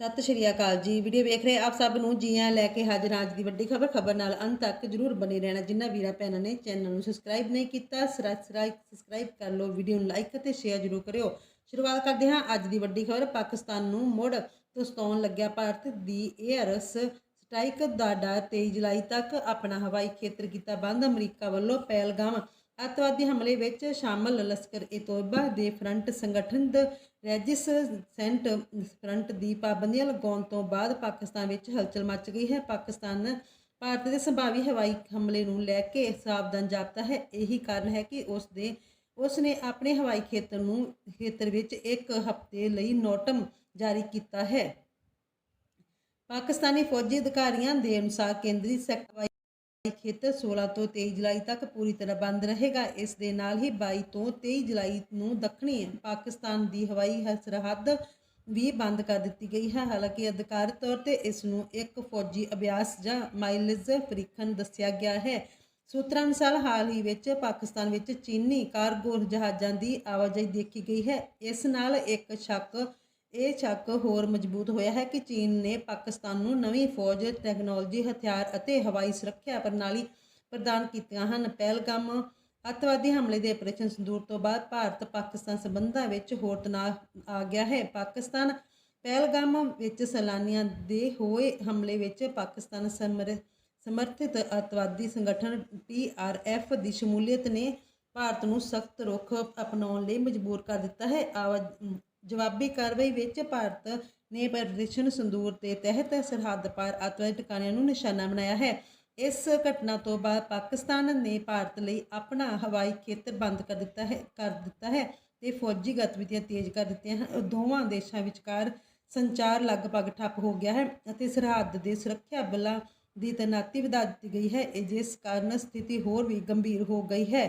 ਸਤਿ ਸ਼੍ਰੀ ਅਕਾਲ ਜੀ। ਵੀਡੀਓ ਵੇਖ ਰਹੇ ਆਪ ਸਭ ਨੂੰ ਜੀਆਂ ਲੈ ਕੇ ਹਾਜ਼ਰ ਹਾਂ। ਅੱਜ ਦੀ ਵੱਡੀ ਖਬਰ ਖਬਰ ਨਾਲ ਅੰਤ ਤੱਕ ਜਰੂਰ ਬਣੇ ਰਹਿਣਾ। ਜਿੰਨਾ ਵੀਰਾ ਭੈਣਾਂ ਨੇ ਚੈਨਲ ਨੂੰ ਸਬਸਕ੍ਰਾਈਬ ਨਹੀਂ ਕੀਤਾ ਸਬਸਕ੍ਰਾਈਬ ਸਬਸਕ੍ਰਾਈਬ ਕਰ ਲਓ, ਵੀਡੀਓ ਨੂੰ ਲਾਈਕ ਅਤੇ ਸ਼ੇਅਰ ਜਰੂਰ ਕਰਿਓ। ਸ਼ੁਰੂਆਤ ਕਰਦੇ ਹਾਂ ਅੱਜ ਦੀ ਵੱਡੀ ਖਬਰ। ਪਾਕਿਸਤਾਨ ਨੂੰ ਮੁੜ ਤੋਂ ਸਤਾਉਣ ਲੱਗਿਆ ਭਾਰਤ ਦੀ 에ਅਰ ਸਟ੍ਰਾਈਕ ਦਾ ਡਰ। 23 ਜੁਲਾਈ ਤੱਕ ਆਪਣਾ ਹਵਾਈ ਖੇਤਰ ਕੀਤਾ ਬੰਦ। ਅਮਰੀਕਾ ਵੱਲੋਂ ਪਹਿਲਗਾਮ ਅੱਤਵਾਦੀ ਹਮਲੇ ਵਿੱਚ ਸ਼ਾਮਲ ਲਸ਼ਕਰ ਏ ਤੋਇਬਾ ਦੇ ਫਰੰਟ ਸੰਗਠਨ ਦ ਰੈਜਿਸਟੈਂਟ ਫਰੰਟ ਦੀ ਪਾਬੰਦੀਆਂ ਲਗਾਉਣ ਤੋਂ ਬਾਅਦ ਪਾਕਿਸਤਾਨ ਵਿੱਚ ਹਲਚਲ ਮਚ ਗਈ ਹੈ। ਪਾਕਿਸਤਾਨ ਭਾਰਤ ਦੇ ਸੰਭਾਵੀ ਹਵਾਈ ਹਮਲੇ ਨੂੰ ਲੈ ਕੇ ਸਾਵਧਾਨ ਜਾਪਦਾ ਹੈ। ਇਹੀ ਕਾਰਨ ਹੈ ਕਿ ਉਸ ਦੇ ਉਸ ਨੇ ਆਪਣੇ ਹਵਾਈ ਖੇਤਰ ਨੂੰ ਖੇਤਰ ਵਿੱਚ ਇੱਕ ਹਫ਼ਤੇ ਲਈ ਨੋਟਮ ਜਾਰੀ ਕੀਤਾ ਹੈ। ਪਾਕਿਸਤਾਨੀ ਫੌਜੀ ਅਧਿਕਾਰੀਆਂ ਦੇ ਅਨੁਸਾਰ ਕੇਂਦਰੀ ਸੈਕਟਰ ਖੇਤਰ 16 ਤੋਂ 23 ਜੁਲਾਈ ਤੱਕ ਪੂਰੀ ਤਰ੍ਹਾਂ ਬੰਦ ਰਹੇਗਾ। ਇਸ ਦੇ ਨਾਲ ਹੀ 22 ਤੋਂ 23 ਜੁਲਾਈ ਨੂੰ ਦੱਖਣੀ ਪਾਕਿਸਤਾਨ ਦੀ ਹਵਾਈ ਸਰਹੱਦ ਵੀ ਬੰਦ ਕਰ ਦਿੱਤੀ ਗਈ ਹੈ। ਹਾਲਾਂਕਿ ਅਧਿਕਾਰਤ ਤੌਰ ਤੇ ਇਸ ਨੂੰ ਇੱਕ ਫੌਜੀ ਅਭਿਆਸ ਜਾਂ ਮਾਈਲੇਜ ਪ੍ਰੀਖਣ ਦੱਸਿਆ ਗਿਆ ਹੈ। ਸੂਤਰਾਂ ਅਨੁਸਾਰ ਹਾਲ ਹੀ ਵਿੱਚ ਪਾਕਿਸਤਾਨ ਵਿੱਚ ਚੀਨੀ ਕਾਰਗੋ ਜਹਾਜ਼ਾਂ ਦੀ ਆਵਾਜਾਈ ਦੇਖੀ ਗਈ ਹੈ। ਇਸ ਨਾਲ ਇੱਕ ਸ਼ੱਕ ਇਹ ਸ਼ੱਕ ਹੋਰ ਮਜ਼ਬੂਤ ਹੋਇਆ ਹੈ ਕਿ ਚੀਨ ਨੇ ਪਾਕਿਸਤਾਨ ਨੂੰ ਨਵੀਂ ਫੌਜ ਟੈਕਨੋਲੋਜੀ ਹਥਿਆਰ ਅਤੇ ਹਵਾਈ ਸੁਰੱਖਿਆ ਪ੍ਰਣਾਲੀ ਪ੍ਰਦਾਨ ਕੀਤੀਆਂ ਹਨ। ਪਹਿਲਗਾਮ ਅੱਤਵਾਦੀ ਹਮਲੇ ਦੇ ਆਪਰੇਸ਼ਨ ਸੰਦੂਰ ਤੋਂ ਬਾਅਦ ਭਾਰਤ ਪਾਕਿਸਤਾਨ ਸਬੰਧਾਂ ਵਿੱਚ ਹੋਰ ਤਣਾਅ ਆ ਗਿਆ ਹੈ। ਪਾਕਿਸਤਾਨ ਪਹਿਲਗਾਮ ਵਿੱਚ ਸੈਲਾਨੀਆਂ ਦੇ ਹੋਏ ਹਮਲੇ ਵਿੱਚ ਪਾਕਿਸਤਾਨ ਸਮਰ, ਸਮਰਥਿਤ ਅੱਤਵਾਦੀ ਸੰਗਠਨ ਪੀਆਰਐਫ ਦੀ ਸ਼ਮੂਲੀਅਤ ਨੇ ਭਾਰਤ ਨੂੰ ਸਖਤ ਰੁਖ ਅਪਣਾਉਣ ਲਈ ਮਜਬੂਰ ਕਰ ਦਿੱਤਾ ਹੈ। ਆਵਾ- ਜਵਾਬੀ ਕਾਰਵਾਈ ਵਿੱਚ ਭਾਰਤ ਨੇ ਆਪਰੇਸ਼ਨ ਸੰਦੂਰ ਦੇ ਤਹਿਤ ਸਰਹੱਦ ਪਾਰ ਅੱਤਵਾਦੀ ਟਿਕਾਣਿਆਂ ਨੂੰ ਨਿਸ਼ਾਨਾ ਬਣਾਇਆ ਹੈ। ਇਸ ਘਟਨਾ ਤੋਂ ਬਾਅਦ ਪਾਕਿਸਤਾਨ ਨੇ ਭਾਰਤ ਲਈ ਆਪਣਾ ਹਵਾਈ ਖੇਤਰ ਬੰਦ ਕਰ ਦਿੱਤਾ ਹੈ, ਕਰ ਦਿੱਤਾ ਹੈ ਤੇ ਫੌਜੀ ਗਤੀਵਿਧੀਆਂ ਤੇਜ਼ ਕਰ ਦਿੱਤੀਆਂ ਹਨ। ਦੋਵਾਂ ਦੇਸ਼ਾਂ ਵਿਚਕਾਰ ਸੰਚਾਰ ਲਗਭਗ ਠੱਪ ਹੋ ਗਿਆ ਹੈ ਅਤੇ ਸਰਹੱਦ ਦੇ ਸੁਰੱਖਿਆ ਬਲਾਂ ਦੀ ਤੈਨਾਤੀ ਵਧਾ ਦਿੱਤੀ ਗਈ ਹੈ। ਜਿਸ ਕਾਰਨ ਸਥਿਤੀ ਹੋਰ ਵੀ ਗੰਭੀਰ ਹੋ ਗਈ ਹੈ।